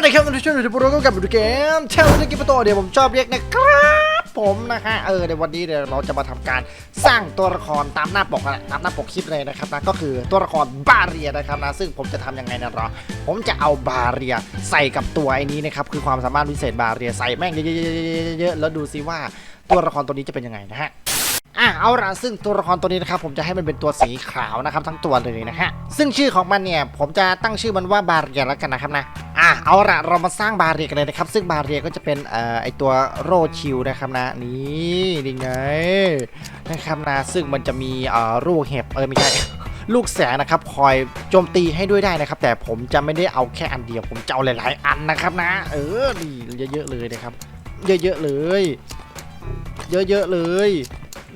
วันนี้ครับท่านชมอยู่ที่โปรแกรมกับดูเกมเชลล์กิปโตเดี๋ยวผมชอบเรียกนะครับผมนะฮะเออในวันนี้เดี๋ยวเราจะมาทำการสร้างตัวละครตามหน้าปกนะตามหน้าปกคลิปเลยนะครับนะก็คือตัวละครบาเรียนะครับนะซึ่งผมจะทำยังไงนะรอผมจะเอาบาเรียใส่กับตัวไอ้นี้นะครับคือความสามารถพิเศษบาเรียใส่แม่งเยอะๆแล้วดูซิว่าตัวละครตัวนี้จะเป็นยังไงนะฮะ อะเอาละซึ่งตัวละครตัวนี้นะครับผมจะให้มันเป็นตัวสีขาวนะครับทั้งตัวเลยนะฮะซึ่งชื่อของมันเนี่ยผมจะตั้งชื่อมันว่าบาเรียแล้วกันนะครับนะอะเอาละเรามาสร้างบาเรียกันเลยนะครับ ซึ่งบาเรียก็จะเป็นเอ่อไอตัวโรชิลนะครับนะนี่นี่ไงนะครับนะซึ่งมันจะมีเอ่อลูกเห็บเออไม่ใช่ลูกแสงนะครับคอยโจมตีให้ด้วยได้นะครับ แต่ผมจะไม่ได้เอาแค่อันเดียว ผมจะเอาหลาย ๆ อันนะครับนะ เออนี่เยอะๆเลยนะครับ เยอะๆเลย เยอะๆเลย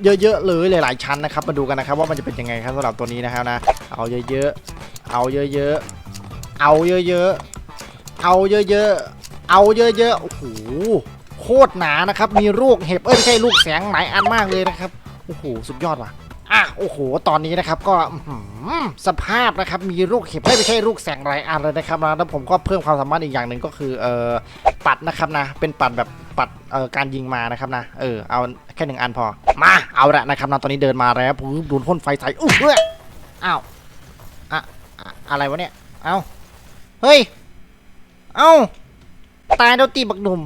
เยอะๆเลยหลายๆชั้นนะครับ มาดูกันนะครับว่ามันจะเป็นยังไงครับสำหรับตัวนี้นะครับนะ เอาเยอะๆ เอาเยอะๆ เอาเยอะๆ เอาเยอะๆ เอาเยอะๆ โอ้โห โคตรหนานะครับ มีลูกเห็บ เอ้ยไม่ใช่ลูกแสงหลายอันมากเลยนะครับ โอ้โห สุดยอดว่ะ อะโอ้โห ตอนนี้นะครับก็สภาพนะครับมีลูกเห็บไม่ใช่ลูกแสงหลายอันเลยนะครับนะแล้วผมก็เพิ่มความสามารถอีกอย่างหนึ่งก็คือเอ่อปัดนะครับนะ เป็นปัดแบบปัดเอ่อการยิงมานะครับนะเออเอาแค่หนึ่งอันพอมาเอาละนะครับนะตอนนี้เดินมาแล้วปุ๊บโดนพ่นไฟใส่อุ้ยเฮ้ยอ้าวอะอะอะไรวะเนี่ยเอ้าเฮ้ยเอ้าตายแล้วตีบักหนุ่ม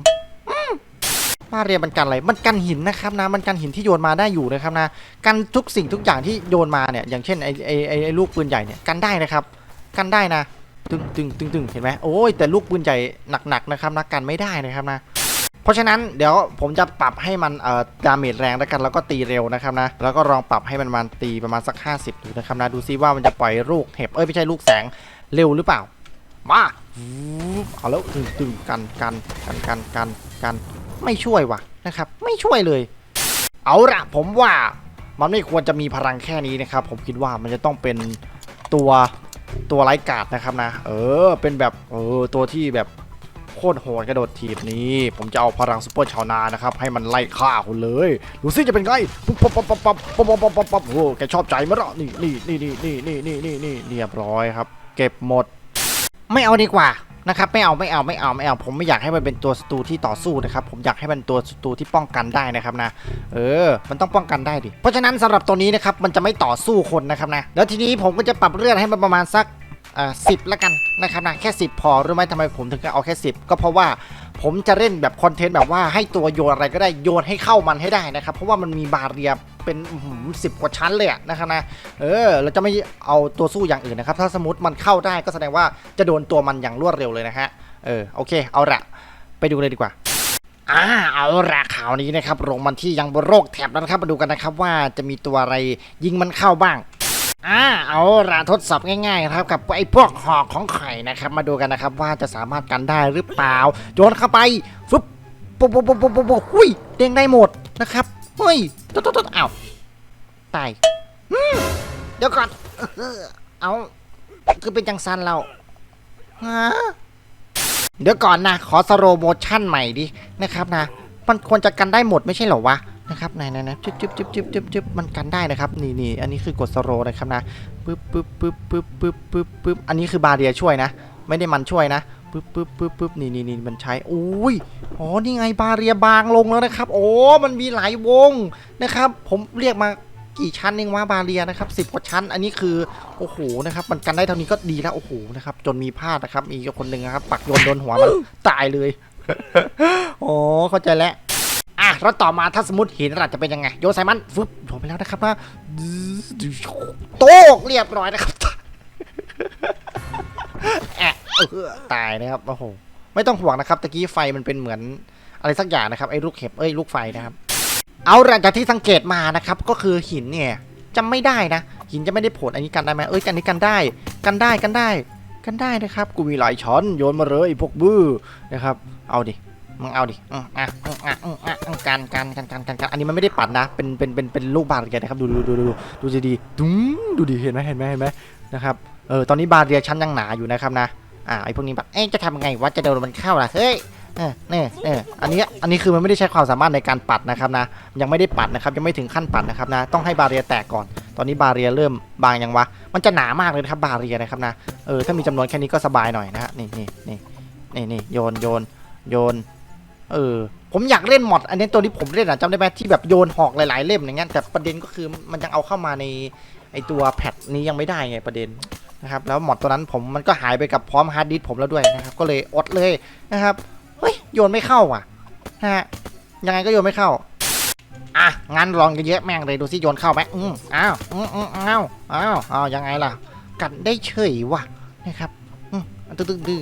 มาเรียนมันกันอะไร มันกันหินนะครับนะ มันกันหินที่โยนมาได้อยู่นะครับนะ กันทุกสิ่งทุกอย่างที่โยนมาเนี่ย อย่างเช่นไอ้ไอ้ไอ้ไอลูกปืนใหญ่เนี่ย กันได้นะครับ กันได้นะ ตึงตึงตึงตึงเห็นไหมโอ้ย แต่ลูกปืนใหญ่หนักๆนะครับนะ กันไม่ได้นะครับนะ เพราะฉะนั้นเดี๋ยวผมจะปรับให้มันเอ่อดาเมจแรงแล้วกัน แล้วก็ตีเร็วนะครับนะ แล้วก็ลองปรับให้มันมันตีประมาณสัก 50ดูนะครับนะ ดูซิว่ามันจะปล่อยลูกเห็บ เอ้ยไม่ใช่ลูกแสงเร็วหรือเปล่า มาเอาแล้วตึงตึงกันกันกันกันกันกัน ไม่ช่วยวะนะครับ ไม่ช่วยเลย เอาละผมว่ามันไม่ควรจะมีพลังแค่นี้นะครับ ผมคิดว่ามันจะต้องเป็นตัวตัวไร้กาดนะครับนะ เออ เป็นแบบเออตัวที่แบบโคตรโหดกระโดดถีบนี้ ผมจะเอาพลังซุปเปอร์ชาวนานะครับ ให้มันไล่ฆ่าคุณเลยดูซิจะเป็นไงปุ๊บปั๊บปั๊บปั๊บปั๊บปั๊บปั๊บปั๊บปั๊บโอ้แกชอบใจมั้ยล่ะนี่นี่นี่นี่นี่นี่นี่นี่นี่เรียบร้อยครับ เก็บหมด ไม่เอาดีกว่า นะครับไม่เอาไม่เอาไม่เอาไม่เอาผมไม่อยากให้มันเป็นตัวศัตรูที่ต่อสู้นะครับผมอยากให้มันตัวศัตรูที่ป้องกันได้นะครับนะ เออ มันต้องป้องกันได้ดิเพราะฉะนั้นสำหรับตัวนี้นะครับมันจะไม่ต่อสู้คนนะครับนะแล้วทีนี้ผมก็จะปรับเลือดให้มันประมาณสักอ่าสิบละกันนะครับนะแค่ 10 พอรู้ไหมทำไมผมถึงเอาแค่ 10 ก็เพราะว่า ผมจะเล่นแบบคอนเทนต์แบบว่าให้ตัวโยนอะไรก็ได้โยนให้เข้ามันให้ได้นะครับ เพราะว่ามันมีบาเรียเป็นสิบกว่าชั้นเลยนะครับนะเออเราจะไม่เอาตัวสู้อย่างอื่นนะครับ ถ้าสมมติมันเข้าได้ก็แสดงว่าจะโดนตัวมันอย่างรวดเร็วเลยนะฮะเออโอเค เอาละไปดูเลยดีกว่าอ่าเอาละข่าวนี้นะครับลงมันที่ยังบนโรคแถบแล้วนะครับมาดูกันนะครับว่าจะมีตัวอะไรยิงมันเข้าบ้าง อ่าเอาละทดสอบง่ายๆนะครับกับไอ้พวกหอกของไข่นะครับ มาดูกันนะครับว่าจะสามารถกันได้หรือเปล่าโยนเข้าไปฟึบปุ๊บปุ๊บปุ๊บปุ๊บปุ๊บปุบหุยเด้งได้หมดนะครับเฮ้ยตุ๊ดตุ๊ดตุ๊ดอ้าวตายเดี๋ยวก่อนเออเอาคือเป็นจังซันเราฮะเดี๋ยวก่อนนะ ขอสโลโมชั่นใหม่ดินะครับนะ มันควรจะกันได้หมดไม่ใช่เหรอวะ นะครับไหนไหนไหนจึ๊บจึ๊บจึ๊บจึ๊บจึ๊บจึ๊บมันกันได้นะครับนี่นี่อันนี้คือกดสโลนะครับนะปึ๊บปึ๊บปึ๊บปึ๊บปึ๊บปึ๊บปึ๊บอันนี้คือบาเรียช่วยนะ ไม่ได้มันช่วยนะปึ๊บปึ๊บปึ๊บปึ๊บนี่นี่นี่มันใช้อุ้ยอ๋อนี่ไงบาเรียบางลงแล้วนะครับโอ้มันมีหลายวงนะครับ ผมเรียกมากี่ชั้นเองว่าบาเรียนะครับสิบกว่าชั้น อันนี้คือโอ้โหนะครับมันกันได้เท่านี้ก็ดีแล้วโอ้โหนะครับจนมีพลาดนะครับมีคนหนึ่งนะครับปักโยนโดนหัวมันตายเลยโอ้เข้าใจแล้ว อะแล้วต่อมาถ้าสมมติหินอาจจะเป็นยังไง โยนใส่มันฟึบโยนไปแล้วนะครับนะโตกเรียบร้อยนะครับแอะตายนะครับโอ้โหไม่ต้องห่วงนะครับตะกี้ไฟมันเป็นเหมือนอะไรสักอย่างนะครับไอ้ลูกเห็บเอ้ยลูกไฟนะครับ เอาหลังจากที่สังเกตมานะครับก็คือหินเนี่ยจำไม่ได้นะ หินจะไม่ได้ผลอันนี้กันได้ไหมเอ้ยกันนี้กันได้ กันได้กันได้ กันได้นะครับ กูมีหลายช้อนโยนมาเลยไอ้พวกบื้อนะครับ เอาดิ มึงเอาดิอืมอะอืมอะอืมอะการการการการการการอันนี้มันไม่ได้ปัดนะ เป็นเป็นเป็นเป็นลูกบาดเรียนะครับดูดูดูดูดูดีดูดุ้งดูดีเห็นไหมเห็นไหมเห็นไหมนะครับเออตอนนี้บาดเรียชั้นยังหนาอยู่นะครับนะอ่าไอพวกนี้แบบเอ๊ะจะทำไงวะจะโดนมันเข้าล่ะเฮ้ยเออเนี่ยอันนี้อันนี้คือมันไม่ได้ใช้ความสามารถในการปัดนะครับนะ ยังไม่ได้ปัดนะครับยังไม่ถึงขั้นปัดนะครับนะ ต้องให้บาเรียแตกก่อน ตอนนี้บาเรียเริ่มบางยังวะ มันจะหนามากเลยครับบาเรียนะครับนะเออถ้ามีจำนวนแค่นี้ก็สบายหน่อยนะฮะนี่นี่นี่นี่โยนโยนโยน เออ ผมอยากเล่นหมดอันนี้ตัวที่ผมเล่นอะจำได้ไหมที่แบบโยนหอกหลาย ๆ เล่มอย่างเงี้ยแต่ประเด็นก็คือมันยังเอาเข้ามาในไอตัวแพทนี้ยังไม่ได้ไงประเด็นนะครับแล้วหมดตัวนั้นผมมันก็หายไปกับพร้อมฮาร์ดดิสผมแล้วด้วยนะครับก็เลยอดเลยนะครับเฮ้ยโยนไม่เข้าอะนะฮะยังไงก็โยนไม่เข้าอะงั้นลองกันเยอะแม่งเลยดูสิโยนเข้าไหมอืมอ้าวอืมอ้าวอ้าวอ้าวยังไงล่ะ กัดได้เฉยว่ะนะครับอืมตึ้งตึ้ง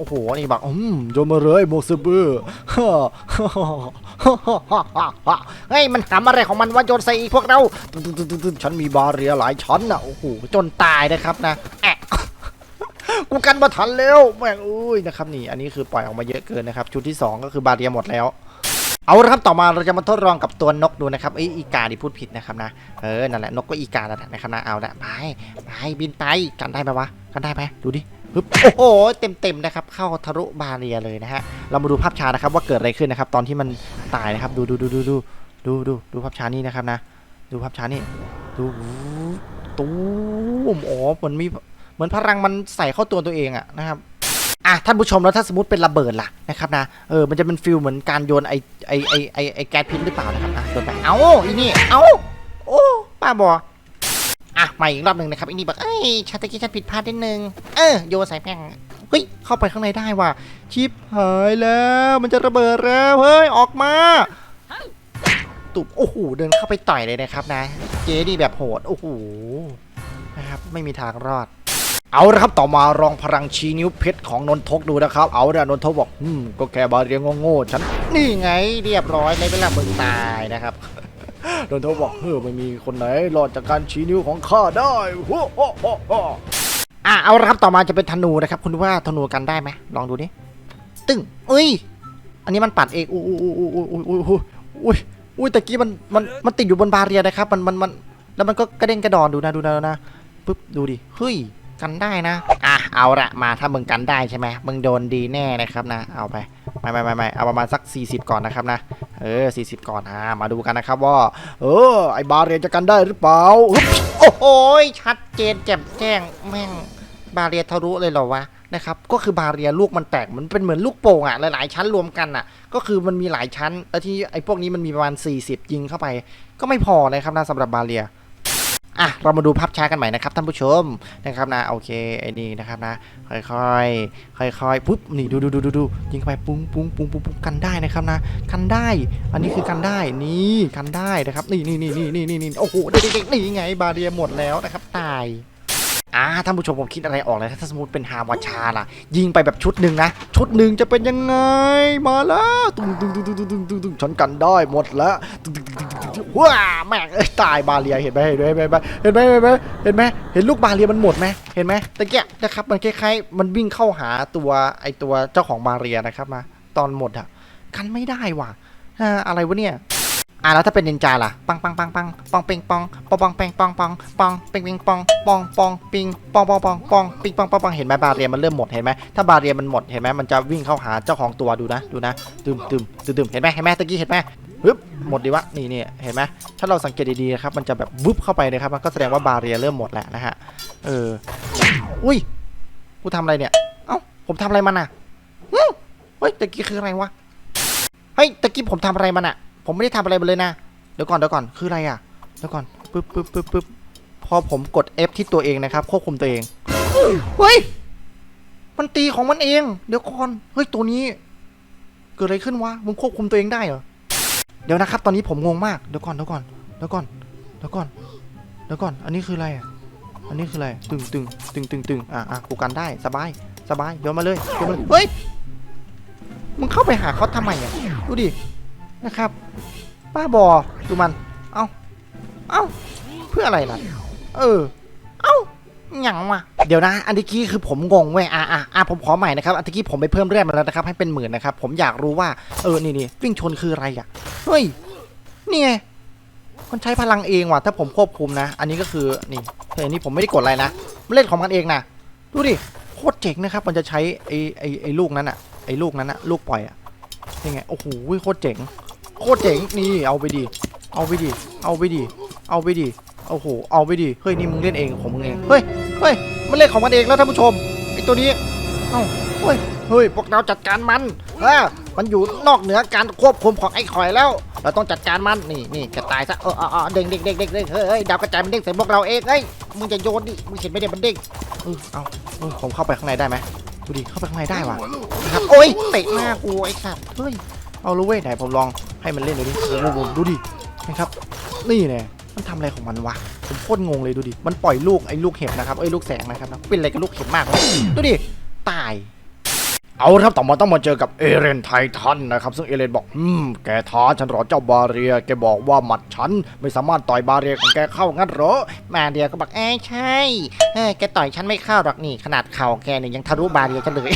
โอ้โหนี่แบบอืมโยนมาเลยโมซเบอร์เฮ้ยมันทำอะไรของมันว่าโยนใส่พวกเราฉันมีบาเรียหลายชั้นนะโอ้โหจนตายนะครับนะแอะกูกันมาทันแล้วแม่งอุ้ยนะครับนี่ อันนี้คือปล่อยออกมาเยอะเกินนะครับ ชุดที่สองก็คือบาเรียหมดแล้วเอาละครับต่อมาเราจะมาทดลองกับตัวนกดูนะครับไอยอีกาที่พูดผิดนะครับนะเออนั่นแหละนกก็อีกาแล้วนะครับนะเอาละไปไปบินไปกันได้ไหมวะกันได้ไหมดูดิ ปึ๊บโอ้โหเต็มๆนะครับ เข้าทะลุบาเรียเลยนะฮะ เรามาดูภาพช้านะครับ ว่าเกิดอะไรขึ้นนะครับ ตอนที่มันตายนะครับ ดูดูดูดูดูดูดูดูภาพช้านี่นะครับนะ ดูภาพช้านี่ดูตู้มอ๋อเหมือนมีเหมือนพลังมันใส่เข้าตัวตัวเองอะนะครับอะท่านผู้ชมแล้วถ้าสมมติเป็นระเบิดล่ะนะครับนะเออมันจะเป็นฟิลเหมือนการโยนไอไอไอไอไอแก๊สพิษหรือเปล่านะครับนะโยนไปเอ้าอีนี่เอ้าโอ้ป้าบอ อะมาอีกรอบหนึ่งนะครับอีนี่บอกเอ้ยชาตะกี้ฉันผิดพลาดนิดนึง เออโยนใส่แม่งเฮ้ยเข้าไปข้างในได้ว่ะชิปหายแล้ว มันจะระเบิดแล้วเฮ้ยออกมาตุบโอ้โหเดินเข้าไปต่อยเลยนะครับนะ เจนี่แบบโหดโอ้โหนะครับไม่มีทางรอด เอาละครับต่อมารองพลังชี้นิ้วเพชรของนนทกดูนะครับ เอาละนนทกบอกอืมก็แค่บาเรียงโง่ๆฉันนี่ไงเรียบร้อยในเวลามึงตายนะครับ โดนนทกบอกเฮ้ยไม่มีคนไหนรอดจากการชี้นิ้วของข้าได้โอ้โหโอ้โหอะเอาละครับต่อมาจะเป็นธนูนะครับ คุณว่าธนูกันได้ไหมลองดูดิตึ้งเอ้ย อันนี้มันปัดเองอุ้ยอุ้ยอุ้ยอุ้ยอุ้ยอุ้ยอุ้ยอุ้ยตะกี้มันมันมันติดอยู่บนบาเรียนะครับมันมันมันแล้วมันก็กระเด้งกระดอนดูนะดูนะนะปึ๊บดูดิเฮ้ยกันได้นะ อะเอาละมาถ้ามึงกันได้ใช่ไหมมึงโดนดีแน่นะครับนะ เอาไป ไม่ไม่ไม่ไม่เอาประมาณสัก 40 ก่อนนะครับนะ เออ 40 ก่อนอ่ามาดูกันนะครับว่า เออ ไอบาเรียจะกันได้หรือเปล่า โอ้โหยชัดเจนแจ่มแจ้งแม่งบาเรียทะลุเลยเหรอวะนะครับ ก็คือบาเรียลูกมันแตกมันเป็นเหมือนลูกโป่งอะหลายๆชั้นรวมกันอะก็คือมันมีหลายชั้น แล้วที่ไอ้พวกนี้มันมีประมาณ 40 ยิงเข้าไป ก็ไม่พอนะครับนะสำหรับบาเรีย อะเรามาดูภาพช้ากันใหม่นะครับท่านผู้ชมนะครับนะโอเคไอ้นี่นะครับนะ ค่อยๆค่อยๆปุ๊บนี่ดูดูดูดูดูยิงเข้าไปปุ้งปุ้งปุ้งปุ้งปุ้งกันได้นะครับนะกันได้ อันนี้คือกันได้นี่กันได้นะครับนี่นี่นี่นี่นี่นี่โอ้โหเด็กๆนี่ไงบาเรียหมดแล้วนะครับตาย อ่าท่านผู้ชมผมคิดอะไรออกเลยถ้าสมมติเป็นฮาวาชาล่ะ ยิงไปแบบชุดหนึ่งนะ ชุดหนึ่งจะเป็นยังไงมาแล้วตุ้งตุ้งตุ้งตุ้งตุ้งตุ้งตุ้งชนกันได้หมดแล้วตุ้งตุ้งตุ้งตุ้งตุ้งว้าแม่งเอ้ยตายบาเลียเห็นไหมเห็นไหมเห็นไหมเห็นไหมเห็นไหมเห็นไหมเห็นลูกบาเลียมันหมดไหมเห็นไหมตะเกียนะครับมันคล้ายๆมันวิ่งเข้าหาตัวไอตัวเจ้าของบาเลียนะครับมา ตอนหมดอะกันไม่ได้ว่ะอะไรวะเนี่ย อะแล้วถ้าเป็นนินจาล่ะปังปังปังปังปองเปงปองปองปองเปงปองปองปองเปงเปงปองปองปองปิงปองปองปองปองปิงปองปองปองเห็นไหมบาเรียมันเริ่มหมดเห็นไหมถ้าบาเรียมันหมดเห็นไหมมันจะวิ่งเข้าหาเจ้าของตัวดูนะดูนะตึมตึมตึมตึมเห็นไหมเห็นไหมตะกี้เห็นไหมปึ๊บหมดดีวะนี่นี่เห็นไหมถ้าเราสังเกตดีๆนะครับมันจะแบบวุบเข้าไปนะครับมันก็แสดงว่าบาเรียเริ่มหมดแล้วนะฮะเอออุ้ยกูทำอะไรเนี่ยเอ้าผมทำอะไรมันอะเฮ้ยตะกี้คืออะไรวะเฮ้ยตะกี้ผมทำอะไรมันอะ ผมไม่ได้ทำอะไรเลยนะ เดี๋ยวก่อนเดี๋ยวก่อนคืออะไรอะ เดี๋ยวก่อนปึ๊บปึ๊บปึ๊บปึ๊บพอผมกด F ที่ตัวเองนะครับ ควบคุมตัวเอง เฮ้ย มันตีของมันเอง เดี๋ยวก่อน เฮ้ยตัวนี้ เกิดอะไรขึ้นวะมึงควบคุมตัวเองได้เหรอ เดี๋ยวนะครับ ตอนนี้ผมงงมาก เดี๋ยวก่อนเดี๋ยวก่อนเดี๋ยวก่อนเดี๋ยวก่อนเดี๋ยวก่อน อันนี้คืออะไรอะ อันนี้คืออะไร ตึงตึงตึงตึงตึงอะอะกูกันได้ สบาย สบายโยนมาเลยโยนมาเลย เฮ้ย มึงเข้าไปหาเขาทำไมอะ ดูดิ นะครับบ้าบอดูมัน เอาเอาเพื่ออะไรล่ะ เออ เอาหยังวะเดี๋ยวนะ อันตะกี้คือผมงงเว้ยอะอะอะผมขอใหม่นะครับ อันตะกี้ผมไปเพิ่มเลือดมาแล้วนะครับ ให้เป็นหมื่นนะครับ ผมอยากรู้ว่า เออ นี่นี่วิ่งชนคืออะไรอะ เฮ้ย นี่ไงมันใช้พลังเองว่ะ ถ้าผมควบคุมนะ อันนี้ก็คือ นี่เฮ้ยนนี้ผมไม่ได้กดอะไรนะมันเล่นของมันเองนะ ดูดิ โคตรเจ๋งนะครับ มันจะใช้ไอ้ไอ้ไอ้ลูกนั้นอะ ไอ้ลูกนั้นอะ ลูกปล่อยอะยังไง โอ้โห โคตรเจ๋ง โคตรเจ๋งนี่เอาไปดิเอาไปดิเอาไปดิเอาไปดิโอ้โหเอาไปดิเฮ้ยนี่มึงเล่นเองของมึงเองเฮ้ยเฮ้ยมันเล่นของมันเองแล้วท่านผู้ชมไอ้ตัวนี้เอ้าเฮ้ยเฮ้ยพวกเราจัดการมันเออมันอยู่นอกเหนือการควบคุมของไอ้ข่อยแล้ว เราต้องจัดการมันนี่นี่กระตายซะเออเออเออเด้งเด้งเด้งเด้งเด้งเฮ้ยเดาวกระจายมันเด้งใส่พวกเราเองเฮ้ยมึงจะโยนดิมึงเห็นไมเนี่ยมันเด้งเออเอาเออผมเข้าไปข้างในได้ไหมดูดิเข้าไปข้างในได้ว่ะครับโอ้ยเตะหน้ากูไอ้สัตว์เฮ้ยเอาลูเว้ยไหนผมลอง ให้มันเล่นดูดิโอ้โหดูดินะครับ นี่แน่มันทำอะไรของมันวะ ผมโคตรงงเลยดูดิ มันปล่อยลูกไอ้ลูกเห็บนะครับไอ้ยลูกแสงนะครับนะเป็นอะไรกับลูกเห็บมากวะดูดิ ตาย เอาละครับต่อมาต้องมาเจอกับเอเรนไททันนะครับ ซึ่งเอเรนบอกอืมแกท้าฉันหรอเจ้าบาเรีย แกบอกว่าหมัดฉันไม่สามารถต่อยบาเรียของแกเข้างั้นหรอ มาเดียก็บอกเอ้ใช่เอ้ยแกต่อยฉันไม่เข้าหรอกนี่ ขนาดเข่าแกเนี่ยยังทะลุบาเรียฉันเลย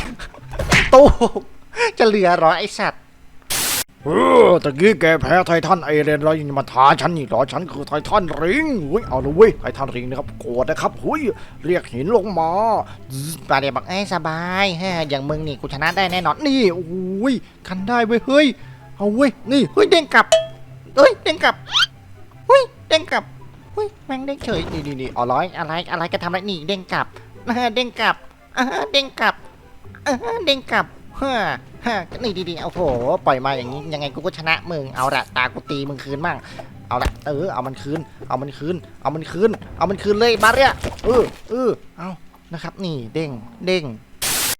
ตู้จะเหลือหรอไอสัตว์ เออตะกี้แกแพ้ไททันไอเรนแล้วยังมาท้าฉันอีกเหรอฉันคือไททันริงอุ้ยเอาเลยเว้ยไททันริงนะครับโกรธนะครับหุยเรียกหินลงมาปาเดียบอกเอ้สบายฮ้ยอย่างมึงนี่กูชนะได้แน่นอนนี่โอ้ยกันได้เว้ยเฮ้ยเอาเว้ยนี่เฮ้ยเด้งกลับเฮ้ยเด้งกลับเฮ้ยเด้งกลับเฮ้ยแม่งเด้งเฉยนี่นี่นี่อ๋อร้อยอะไรอะไรก็ทำอะไรนี่เด้งกลับเด้งกลับเด้งกลับเออเด้งกลับเฮ้อ ฮะนี่ดีๆโอ้โหปล่อยมาอย่างนี้ยังไงกูก็ชนะมึงเอาละตากูตีมึงคืนมั่งเอาละเออเอามันคืน เอามันคืน เอามันคืน เอามันคืนเลยบาเรียเออเออเอานะครับ นี่เด้งเด้ง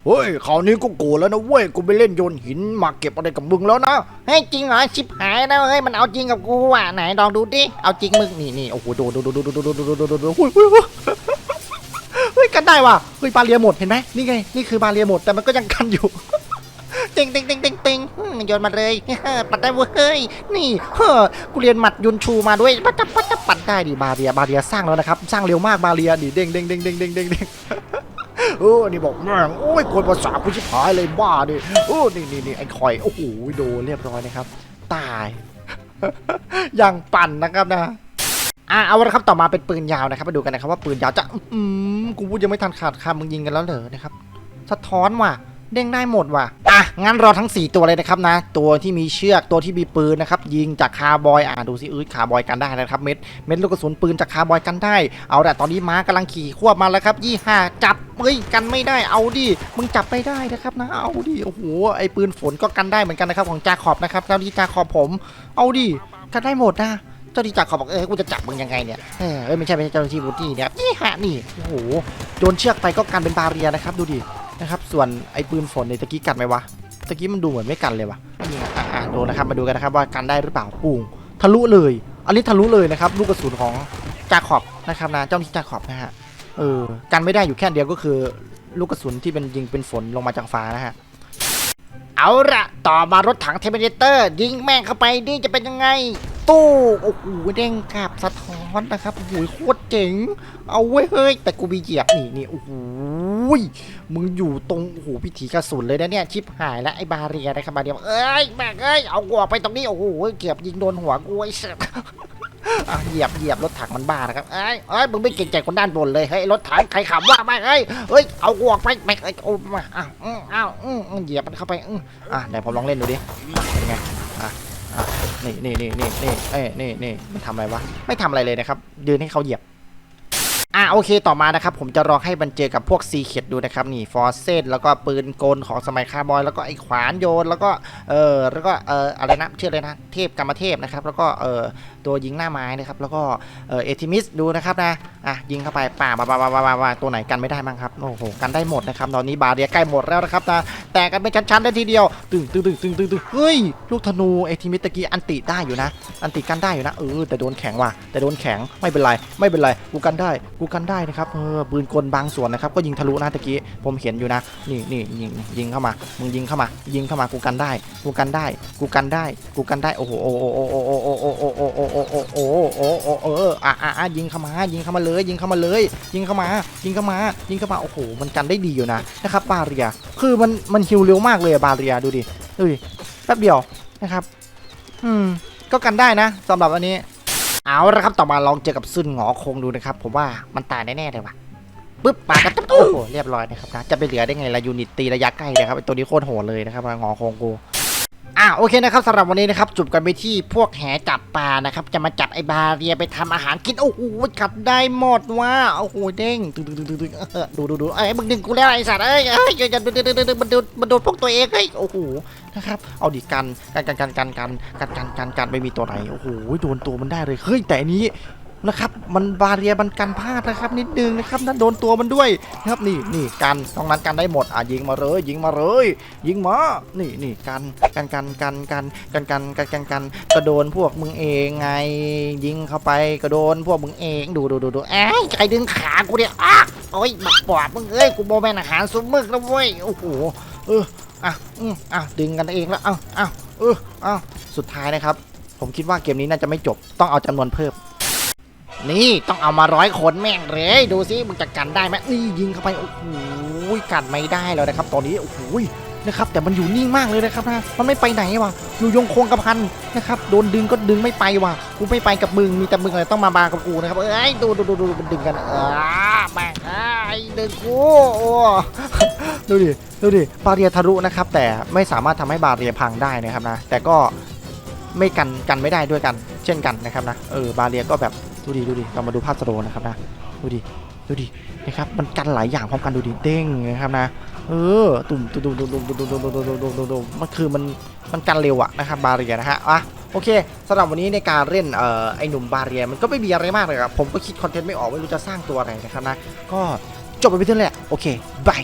เฮ้ยคราวนี้กูโกรธแล้วนะเว้ยกูไปเล่นโยนหินมาเก็บอะไรกับมึงแล้วนะเฮ้ยจริงเหรอชิบหายแล้วเฮ้ยมันเอาจริงกับกูว่ะไหนลองดูดิเอาจริงมึงนี่นี่โอ้โหดนโดนโดนโดนโดนโดนโดนโดนโดนโดนเฮ้ยเฮ้ยเฮ้ยเฮ้ยกันได้ว่ะเฮ้ยบาเรียหมดเห็นไหมนี่ไงนี่คือบาเรียหมดแต่มันก็ยังกันอยู่ ติงติงติงติงติงอืมโยนมาเลยปัดได้เว้ยนี่เฮ้อกูเรียนหมัดยุนชูมาด้วยปัดจับปัดจับปัดได้ดิบาเรียบาเรียสร้างแล้วนะครับ สร้างเร็วมากบาเรียดิเด้งเด้งเด้งเด้งเด้งเด้งเด้งเออนี่บอกแม่งโอ้ยกวนภาษาผู้ชิบหายเลยบ้าดิโอ้นี่นี่นี่ไอ้คอยโอ้โหโดนเรียบร้อยนะครับ ตายอย่างปั่นนะครับนะอะเอาละครับต่อมาเป็นปืนยาวนะครับมาดูกันนะครับว่าปืนยาวจะอืมกูพูดยังไม่ทันขาดคำมึงยิงกันแล้วเหรอนะครับ สะท้อนว่ะ เด้งได้หมดว่ะ อะ งั้นรอทั้ง 4 ตัวเลยนะครับนะ ตัวที่มีเชือก ตัวที่มีปืนนะครับ ยิงจากคาร์บอย อะ ดูสิอื้อคาร์บอยกันได้นะครับ เม็ด เม็ดลูกกระสุนปืนจากคาร์บอยกันได้ เอาละตอนนี้ม้ากำลังขี่ควบมาแล้วครับ ยี่ห้าจับเฮ้ย กันไม่ได้ เอาดิ มึงจับไม่ได้นะครับนะ เอาดิ โอ้โห ไอ้ปืนฝนก็กันได้เหมือนกันนะครับของจาขอบนะครับเจ้าที่จาขอบผม เอาดิ กันได้หมดนะเจ้าที่จาขอบบอกเออกูจะจับมึงยังไงเนี่ย เออเอ้ยไม่ใช่ไม่ใช่เจ้าหน้าที่บูตี้เนี่ยยี่ห้านี่ โอ้โหโยนเชือกไปก็กันเป็นบาเรียนะครับ ดูดิ นะครับ ส่วนไอ้ปืนฝนเนี่ยตะกี้กัดไหมวะ ตะกี้มันดูเหมือนไม่กันเลยวะนี่อะดูนะครับ มาดูกันนะครับว่ากันได้หรือเปล่าปุ้งทะลุเลย อันนี้ทะลุเลยนะครับ ลูกกระสุนของจาขอบนะครับนะ เจ้าหน้าที่จาขอบนะฮะ เออ กันไม่ได้อยู่แค่เดียวก็คือ ลูกกระสุนที่เป็นยิงเป็นฝนลงมาจากฟ้านะฮะเอาละต่อมารถถังเทอร์มินเตอร์ยิงแม่งเข้าไปดิจะเป็นยังไง ตู้โอ้โหเด้งกลับสะท้อนนะครับโอ้โหโคตรเจ๋ง เอาเว้เฮ้ย แต่กูมีเหยียบนี่นี่โอ้โห มึงอยู่ตรงโอ้โหพิถีกระสุนเลยนะเนี่ยชิบหายแล้วไอ้บาเรียนะครับบาเรียเอ้ยแม่งเอ้ยเอากูออกไปตรงนี้โอ้โหเกือบยิงโดนหัวกูไอ้สัสอะเหยียบเหยียบรถถังมันบ้านะครับเอ้ยเอ้ยมึงไม่เก่งใจคนด้านบนเลยเฮ้ยรถถังใครขับว่าไม่เอ้ยเฮ้ยเอากูออกไปไม่เอ้ยโอ้มาอ้าวอ้าวอืมอืมเหยียบมันเข้าไปอืมอะเดี๋ยวผมลองเล่นดูดิเป็นไงอะอะนี่นี่นี่นี่นี่เอ้ยนี่นี่มันทำอะไรวะไม่ทำอะไรเลยนะครับยืนให้เขาเหยียบ อะโอเคต่อมานะครับ ผมจะลองให้มันเจอกับพวกซีเ e ดดูนะครับนี่ฟอร์เซแล้วก็ปืนกลของสมัยคาร์บอย แล้วก็ไอ้ขวานโยนแล้วก็เออแล้วก็เอออะไรนะชื่ออะไรนะเทพกรรมเทพนะครับ แล้วก็เออตัวยิงหน้าไม้นะครับ แล้วก็เออเอทิมิสดูนะครับนะอะยิงเข้าไปป่าบ้าบ้าบาบาบาบาตัวไหนกันไม่ได้บ้างครับโอ้โหกันได้หมดนะครับตอนนี้บาเรียใกล้หมดแล้วนะครับนะ แต่กันเป็นชั้นๆได้ทีเดียวตึงตึงตึงตึงตึงตึงเฮ้ยลูกธนูเอทิมิตะกี้อันติได้อยู่นะ อันติกันได้อยู่นะเออแต่โดนแข็งว่ะแต่โดนแข็งไม่เป็นไรไม่เป็นไรกูกันได้กูกันได้นะครับเออปืนกลบางส่วนนะครับก็ยิงทะลุนะตะกี้ผมเห็นอยู่นะ นี่นี่ยิงยิงเข้ามามึงยิงเข้ามา ยิงเข้ามากูกันได้ กูกันได้ กูกันได้ กูกันได้โอ้โหโอ้โหโอ้โหโอ้โหโอ้โหโอ้โหโอ้โหโอ้โหโอ้โหโอ้โอ้เอออะอะยิงเข้ามายิงเข้ามาเลย ยิงเข้ามาเลย ยิงเข้ามา ยิงเข้ามายิงเข้ามาโอ้โหมันกันได้ดีอยู่นะนะครับบาเรียคือมันมันคิวเร็วมากเลยบาเรียดูดิดูดิแป๊บเดียวนะครับ อืม ก็กันได้นะสำหรับอันนี้ เอาละครับต่อมาลองเจอกับซุนหงอคงดูนะครับ ผมว่ามันตายแน่ๆเลยว่ะปึ๊บปากันตุ๊บโอ้โหเรียบร้อยนะครับนะจะไปเหลือได้ไงละยูนิตตีระยะใกล้นะครับไอตัวนี้โคตรโหดเลยนะครับหงอคงกู อะโอเคนะครับสำหรับวันนี้นะครับจบกันไปที่พวกแหจับปลานะครับ จะมาจับไอบาเรียไปทำอาหารกิน โอ้โหกัดได้หมดว่ะโอ้โหเด้งตึ๊งตึ๊งตึ๊งตึ๊งเออดูดูดูไอ้ยมึงดึงกูแล้วไอ้สัตว์เอ้ยเอ้ยอย่าอย่าดึงดึงดึงดึงมันโดนมันโดนพวกตัวเองเฮ้ยโอ้โหนะครับเอาดิกันกันกันกันกันกันกันกันกันไม่มีตัวไหนโอ้โหโดนตัวมันได้เลยเฮ้ยแต่อัน นะครับ มันบาเรียมันกันพลาดนะครับ นิดนึงนะครับนั่นโดนตัวมันด้วยนะครับนี่นี่กันตรงนั้นกันได้หมดอะยิงมาเลย ยิงมาเลย ยิงมานี่นี่กันกันกันกันกันกันกันกันกันกันก็โดนพวกมึงเองไง ยิงเข้าไปก็โดนพวกมึงเองดูดูดูดูเอ้ยใครดึงขากูเนี่ยอะโอ้ยบักปอบมึงเอ้ยกูโมแมนอาหารซุปมึกแล้วเว้ยโอ้โหเอออะอืมอะดึงกันเองแล้วเอ้าเอ้าเอออ้าสุดท้ายนะครับ ผมคิดว่าเกมนี้น่าจะไม่จบต้องเอาจำนวนเพิ่ม นี่ต้องเอามาร้อยคนแม่งเลยดูสิมึงจะกันได้ไหมนี่ยิงเข้าไปโอ้โหกันไม่ได้แล้วนะครับ ตอนนี้โอ้โหนะครับแต่มันอยู่นิ่งมากเลยนะครับนะมันไม่ไปไหนวะอยู่ยงคงกระพันนะครับโดนดึงก็ดึงไม่ไปวะกูไม่ไปกับมึงมีแต่มึงอะไรต้องมาบากับกูนะครับเอ้ยดูดูดูดูมันดึงกันเออแม่งเอ้ดึงกูโอ้ดูดิดูดิบาเรียทะลุนะครับ แต่ไม่สามารถทำให้บาเรียพังได้นะครับนะแต่ก็ไม่กันกันไม่ได้ด้วยกัน เช่นกันนะครับนะเออบาเรียก็แบบ ดูดิดูดิเรามาดูภาพสโลว์นะครับนะดูดิดูดินะครับมันกันหลายอย่างพร้อมกันดูดิเด้งนะครับนะเออตุ่มตุ่มตุ่มตุ่มตุ่มตุ่มตุ่มตุ่มตุ่มตุ่มตุ่มตุ่มตุ่มตุ่มมันคือมันมันกันเร็วอะนะครับบาเรียนะฮะอะโอเคสำหรับวันนี้ในการเล่นเอ่อไอหนุ่มบาเรียมันก็ไม่มีอะไรมากเลยครับผมก็คิดคอนเทนต์ไม่ออกไม่รู้จะสร้างตัวอะไรนะครับนะก็จบไปเพียงเท่านี้แหละโอเคบาย